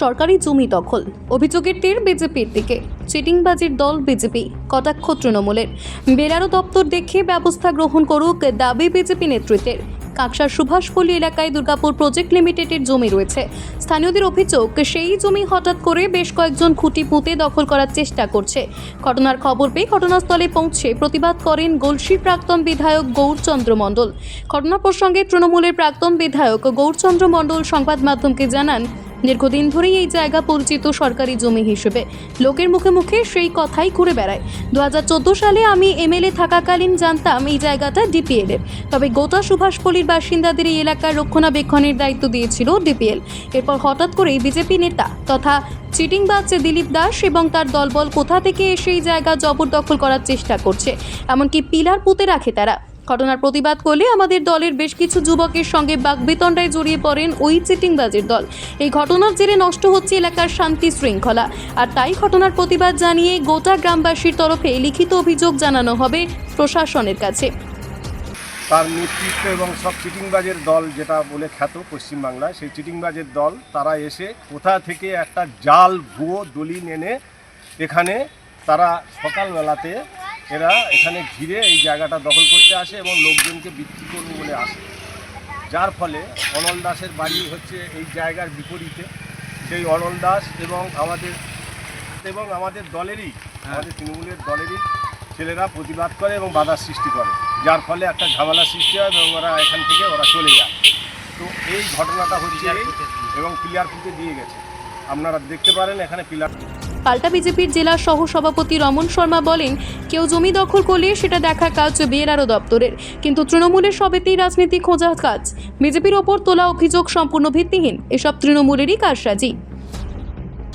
সরকারি জমি দখল। অভিযোগের তীর বিজেপির দিকে। চিটিংবাজির দল বিজেপি, কটাক্ষ তৃণমূলের। বেলারো দপ্তর দেখে ব্যবস্থা গ্রহণ করুক দাবি বিজেপি নেতৃত্বের। কাকসার সুভাষপল্লী এলাকায় দুর্গাপুর প্রজেক্ট লিমিটেডের জমি রয়েছে। স্থানীয়দের অভিযোগ, সেই জমি হঠাৎ করে বেশ কয়েকজন খুঁটি পুঁতে দখল করার চেষ্টা করছে। ঘটনার খবর পেয়ে ঘটনাস্থলে পৌঁছে প্রতিবাদ করেন গলসির প্রাক্তন বিধায়ক গৌরচন্দ্র মণ্ডল। ঘটনা প্রসঙ্গে তৃণমূলের প্রাক্তন বিধায়ক গৌরচন্দ্র মণ্ডল সংবাদ মাধ্যমকে জানান দীর্ঘদিন ধরেই এই জায়গা পরিচিত সরকারি জমি হিসেবে। লোকের মুখে মুখে সেই কথাই ঘুরে বেড়ায়। দু হাজার চোদ্দ সালে আমি এমএলএ থাকাকালীন জানতাম এই জায়গাটা ডিপিএল এর। তবে গোটা সুভাষপল্লীর বাসিন্দাদের এই এলাকার রক্ষণাবেক্ষণের দায়িত্ব দিয়েছিল ডিপিএল। এরপর হঠাৎ করেই বিজেপি নেতা তথা চিটিং চিটিংবাজ দিলীপ দাস এবং তার দলবল কোথা থেকে এসে এই জায়গা জবরদখল করার চেষ্টা করছে, এমনকি পিলার পুঁতে রাখে তারা। ঘটনার প্রতিবাদ করলে আমাদের দলের বেশ কিছু যুবকের সঙ্গে বাগবিতণ্ডায় জড়িয়ে পড়েন ওই চিটিংবাজের দল। এই ঘটনার জেরে নষ্ট হচ্ছে এলাকার শান্তি শৃঙ্খলা। আর তাই ঘটনার প্রতিবাদ জানিয়ে গোটা গ্রামবাসীর তরফে লিখিত অভিযোগ জানানো হবে প্রশাসনের কাছে। তার নেতৃত্ব এবং সব চিটিংবাজের দল যেটা বলে খ্যাত পশ্চিমবাংলায়, সেই চিটিংবাজের দল, তারা এসে কোথা থেকে একটা জাল, ভুয়ো দলিল এনে এখানে তারা সকালবেলাতে এরা এখানে ঘিরে এই জায়গাটা দখল করতে আসে এবং লোকজনকে বিক্রি করবে বলে আসে। যার ফলে অনল দাসের বাড়ি হচ্ছে এই জায়গার বিপরীতে। সেই অনল দাস এবং আমাদের এবং আমাদের দলেরই আমাদের তৃণমূলের দলেরই ছেলেরা প্রতিবাদ করে এবং বাধার সৃষ্টি করে। যার ফলে একটা ঝামেলা সৃষ্টি হয় এবং ওরা এখান থেকে ওরা চলে যায়। তো এই ঘটনাটা হচ্ছে এবং পিলার ফুটে দিয়ে গেছে। আপনারা দেখতে পারেন এখানে পিলার পাল্টা বিজেপির জেলা সহ সভাপতি রমন শর্মা বলেন, কেউ জমি দখল করলে সেটা দেখা কাজ বিএলআরও দপ্তরের। কিন্তু তৃণমূলের সবেতেই রাজনীতি খোঁজা কাজ। বিজেপির ওপর তোলা অভিযোগ সম্পূর্ণ ভিত্তিহীন। এসব তৃণমূলেরই কারসাজি।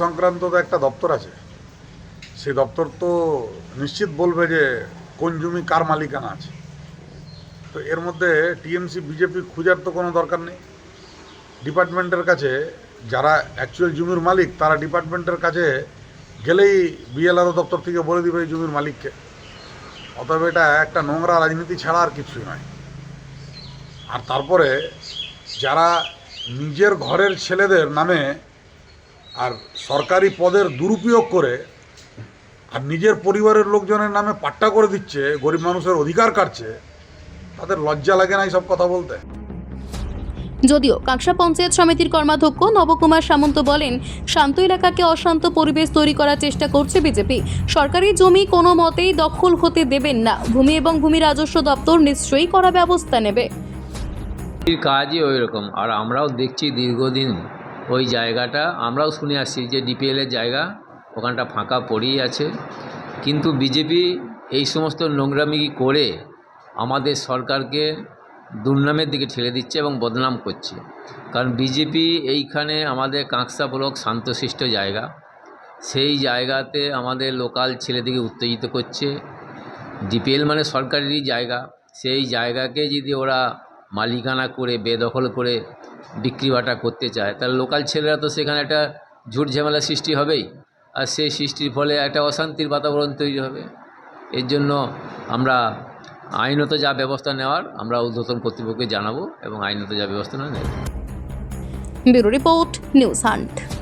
সংক্রান্ত তো একটা দপ্তর আছে। সেই দপ্তর তো নিশ্চিত বলবে যে কোন জমি কার মালিকানা আছে। তো এর মধ্যে টিএমসি, বিজেপি খোঁজার তো কোনো দরকার নেই। ডিপার্টমেন্টের কাছে যারা অ্যাকচুয়াল জমির মালিক, তারা ডিপার্টমেন্টের কাছে গেলেই বিএলআরও দপ্তর থেকে বলে দিবে এই জমির মালিককে। অতএব এটা একটা নোংরা রাজনীতি ছাড়া আর কিছুই নয়। আর তারপরে যারা নিজের ঘরের ছেলেদের নামে আর সরকারি পদের দুরুপয়োগ করে আর নিজের পরিবারের লোকজনের নামে পাট্টা করে দিচ্ছে, গরিব মানুষের অধিকার কাটছে, তাদের লজ্জা লাগে না সব কথা বলতে। যদিও কাঁকসা পঞ্চায়েত সমিতির কর্মাধ্যক্ষ নবকুমার সামন্ত বলেন, শান্ত এলাকাকে অশান্ত পরিবেশ তৈরি করার চেষ্টা করছে বিজেপি। সরকারি জমি কোনো মতেই দখল হতে দেবেন না। ভূমি এবং ভূমি রাজস্ব দপ্তর নিশ্চয়ই করা ব্যবস্থা নেবে। কাজই ওই রকম আর আমরাও দেখছি দীর্ঘদিন ওই জায়গাটা। আমরাও শুনে আসছি যে ডিপিএলের জায়গা, ওখানটা ফাঁকা পড়েই আছে। কিন্তু বিজেপি এই সমস্ত নোংরামি করে আমাদের সরকারকে দুর্নামের দিকে ঠেলে দিচ্ছে এবং বদনাম করছে। কারণ বিজেপি এইখানে আমাদের কাঁকসা ব্লক শান্তশিষ্ট জায়গা। সেই জায়গাতে আমাদের লোকাল ছেলেদিকে উত্তেজিত করছে। ডিপিএল মানে সরকারেরই জায়গা। সেই জায়গাকে যদি ওরা মালিকানা করে, বেদখল করে বিক্রি বাটা করতে চায়, তাহলে লোকাল ছেলেরা তো সেখানে একটা ঝুট ঝামেলা সৃষ্টি হবেই। আর সেই সৃষ্টির ফলে একটা অশান্তির বাতাবরণ তৈরি হবে। এর জন্য আমরা আইনত যা ব্যবস্থা নেওয়ার আমরা ঊর্ধ্বতন কর্তৃপক্ষকে জানাব এবং আইনত যা ব্যবস্থা নেওয়া ব্যুরো রিপোর্ট, নিউজ হান্ট।